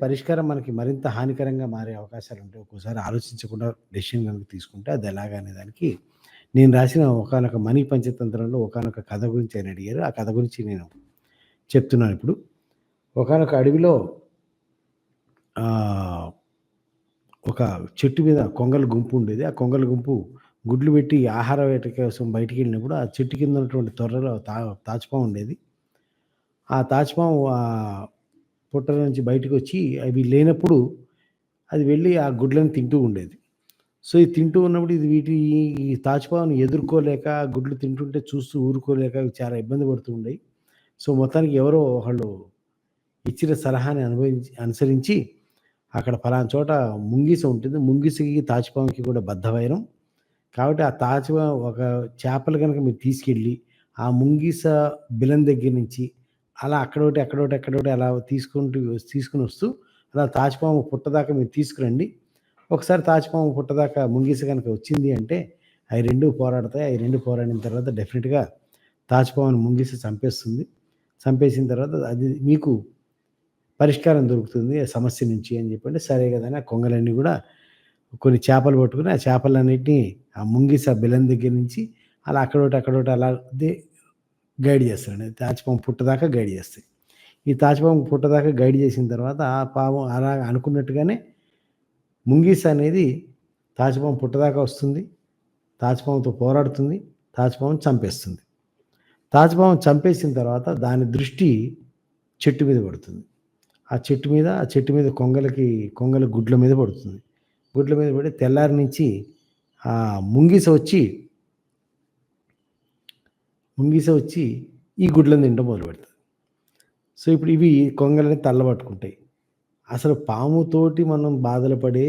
పరిష్కారం మనకి మరింత హానికరంగా మారే అవకాశాలు ఉంటాయి ఒక్కోసారి ఆలోచించకుండా డెసిషన్ కనుక తీసుకుంటే అది ఎలాగనే దానికి నేను రాసిన ఒకానొక మనీ పంచతంత్రంలో ఒకానొక కథ గురించి ఆయన అడిగారు. ఆ కథ గురించి నేను చెప్తున్నాను ఇప్పుడు. ఒకానొక అడవిలో ఒక చెట్టు మీద కొంగల గుంపు ఉండేది. ఆ కొంగల గుంపు గుడ్లు పెట్టి ఆహార వేట కోసం బయటికి వెళ్ళినప్పుడు ఆ చెట్టు కింద ఉన్నటువంటి తొర్రలో తా తాచుపాము ఉండేది. ఆ తాచుపాము పుట్ట నుంచి బయటకు వచ్చి అవి లేనప్పుడు అది వెళ్ళి ఆ గుడ్లను తింటూ ఉండేది. సో ఇది తింటూ ఉన్నప్పుడు ఇది వీటి ఈ తాచుపాముని ఎదుర్కోలేక గుడ్లు తింటుంటే చూస్తూ ఊరుకోలేక చాలా ఇబ్బంది పడుతూ ఉండేవి. సో మొత్తానికి ఎవరో ఒకళ్ళు ఇచ్చిన సలహాని అనుభవించి అనుసరించి అక్కడ ఫలానా చోట ముంగిస ఉంటుంది. ముంగిసకి తాచుపాముకి కూడా బద్ధవైరం. కాబట్టి ఆ తాచుపా ఒక చేపలు కనుక మీరు తీసుకెళ్ళి ఆ ముంగిస బిలం దగ్గర నుంచి అలా అక్కడోటి అక్కడోటి అక్కడోటి అలా తీసుకుంటూ తీసుకుని వస్తూ అలా తాచుపాము పుట్టదాకా మీరు తీసుకురండి. ఒకసారి తాచుపాము పుట్టదాకా ముంగిసి కనుక వచ్చింది అంటే అవి రెండు పోరాడతాయి. అవి రెండు పోరాడిన తర్వాత డెఫినెట్గా తాచుపాముని ముంగీసి చంపేస్తుంది. చంపేసిన తర్వాత అది మీకు పరిష్కారం దొరుకుతుంది ఆ సమస్య నుంచి అని చెప్పండి. సరే కదా ఆ కొంగలన్నీ కూడా కొన్ని చేపలు పట్టుకుని ఆ చేపలన్నింటినీ ఆ ముంగిస బిలం దగ్గర నుంచి అలా అక్కడోటి అక్కడోటి అలా గైడ్ చేస్తాడు తాచిపాము పుట్టదాకా గైడ్ చేస్తాయి. ఈ తాచిపాము పుట్టదాకా గైడ్ చేసిన తర్వాత ఆ పాము అలా అనుకున్నట్టుగానే ముంగీస్ అనేది తాచిపాము పుట్టదాకా వస్తుంది. తాచిపాముతో పోరాడుతుంది. తాచిపాము చంపేస్తుంది. తాచిపాము చంపేసిన తర్వాత దాని దృష్టి చెట్టు మీద పడుతుంది. ఆ చెట్టు మీద ఆ చెట్టు మీద కొంగలకి కొంగల గుడ్ల మీద పడుతుంది. గుడ్ల మీద పడి తెల్లారి నుంచి ఆ ముంగిస వచ్చి ముంగిస వచ్చి ఈ గుడ్లను తినడం మొదలు పెడుతుంది సో ఇప్పుడు ఇవి కొంగలని తల్లబట్టుకుంటాయి. అసలు పాముతోటి మనం బాధలు పడే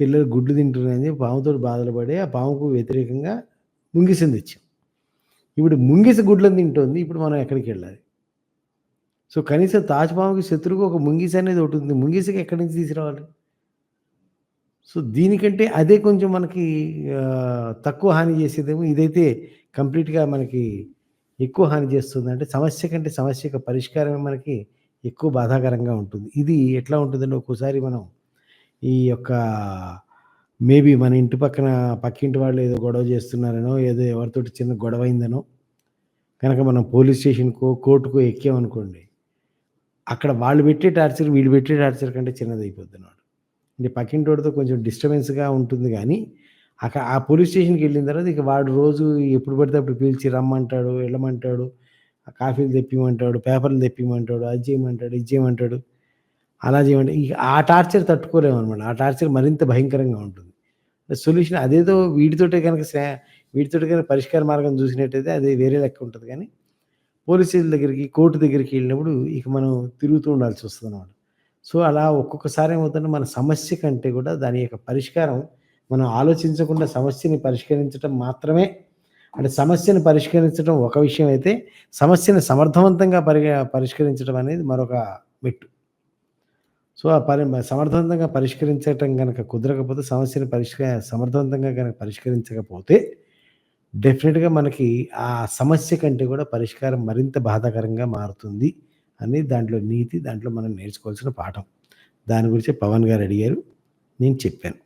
పిల్లలు గుడ్లు తింటున్నాయని పాముతోటి బాధలు పడే ఆ పాముకు వ్యతిరేకంగా ముంగిసని తెచ్చాం. ఇప్పుడు ముంగిస గుడ్లను తింటుంది ఇప్పుడు మనం ఎక్కడికి వెళ్ళాలి? సో కనీసం తాజ్పాముకి శత్రువుగా ఒక ముంగిస అనేది ఒకటి ఉంది. ముంగిసకి ఎక్కడి నుంచి తీసుకురావాలి? సో దీనికంటే అదే కొంచెం మనకి తక్కువ హాని చేసేదేమో ఇదైతే కంప్లీట్గా మనకి ఎక్కువ హాని చేస్తుంది అంటే సమస్య కంటే సమస్య యొక్క పరిష్కారమే మనకి ఎక్కువ బాధాకరంగా ఉంటుంది. ఇది ఎట్లా ఉంటుందంటే ఒక్కోసారి మనం ఈ యొక్క మేబీ మన ఇంటి పక్కన పక్కింటి వాళ్ళు ఏదో గొడవ చేస్తున్నారనో ఏదో ఎవరితోటి చిన్న గొడవ అయిందనో కనుక మనం పోలీస్ స్టేషన్కో కోర్టుకో ఎక్కామనుకోండి అక్కడ వాళ్ళు పెట్టే టార్చర్ వీళ్ళు పెట్టే టార్చర్ కంటే చిన్నది అయిపోద్ది అన్నమాట అంటే పక్కింటోడితో కొంచెం డిస్టర్బెన్స్గా ఉంటుంది కానీ అక్కడ ఆ పోలీస్ స్టేషన్కి వెళ్ళిన తర్వాత ఇక వాడు రోజు ఎప్పుడు పడితే అప్పుడు పిలిచి రమ్మంటాడు వెళ్ళమంటాడు ఆ కాఫీలు తెప్పిమంటాడు పేపర్లు తెప్పిమంటాడు అది చేయమంటాడు ఇది చేయమంటాడు అలా చేయమంటే ఇక ఆ టార్చర్ తట్టుకోలేము అనమాట ఆ టార్చర్ మరింత భయంకరంగా ఉంటుంది. సొల్యూషన్ అదేదో వీటితోటే కనుక వీటితోటి కనుక పరిష్కార మార్గం చూసినట్టయితే అది వేరే లెక్క ఉంటుంది. కానీ పోలీస్ స్టేషన్ దగ్గరికి కోర్టు దగ్గరికి వెళ్ళినప్పుడు ఇక మనం తిరుగుతూ ఉండాల్సి వస్తుంది అనమాట సో అలా ఒక్కొక్కసారి ఏమవుతుందంటే మన సమస్య కంటే కూడా దాని యొక్క పరిష్కారం మనం ఆలోచించకుండా సమస్యని పరిష్కరించడం మాత్రమే. అంటే సమస్యను పరిష్కరించడం ఒక విషయం అయితే సమస్యను సమర్థవంతంగా పరి పరిష్కరించడం అనేది మరొక మెట్టు. సో ఆ పరి సమర్థవంతంగా పరిష్కరించటం కనుక కుదరకపోతే సమస్యను పరిష్క సమర్థవంతంగా కనుక పరిష్కరించకపోతే డెఫినెట్గా మనకి ఆ సమస్య కంటే కూడా పరిష్కారం మరింత బాధాకరంగా మారుతుంది అని దాంట్లో నీతి దాంట్లో మనం నేర్చుకోవాల్సిన పాఠం. దాని గురించి పవన్ గారు అడిగారు. నేను చెప్పాను.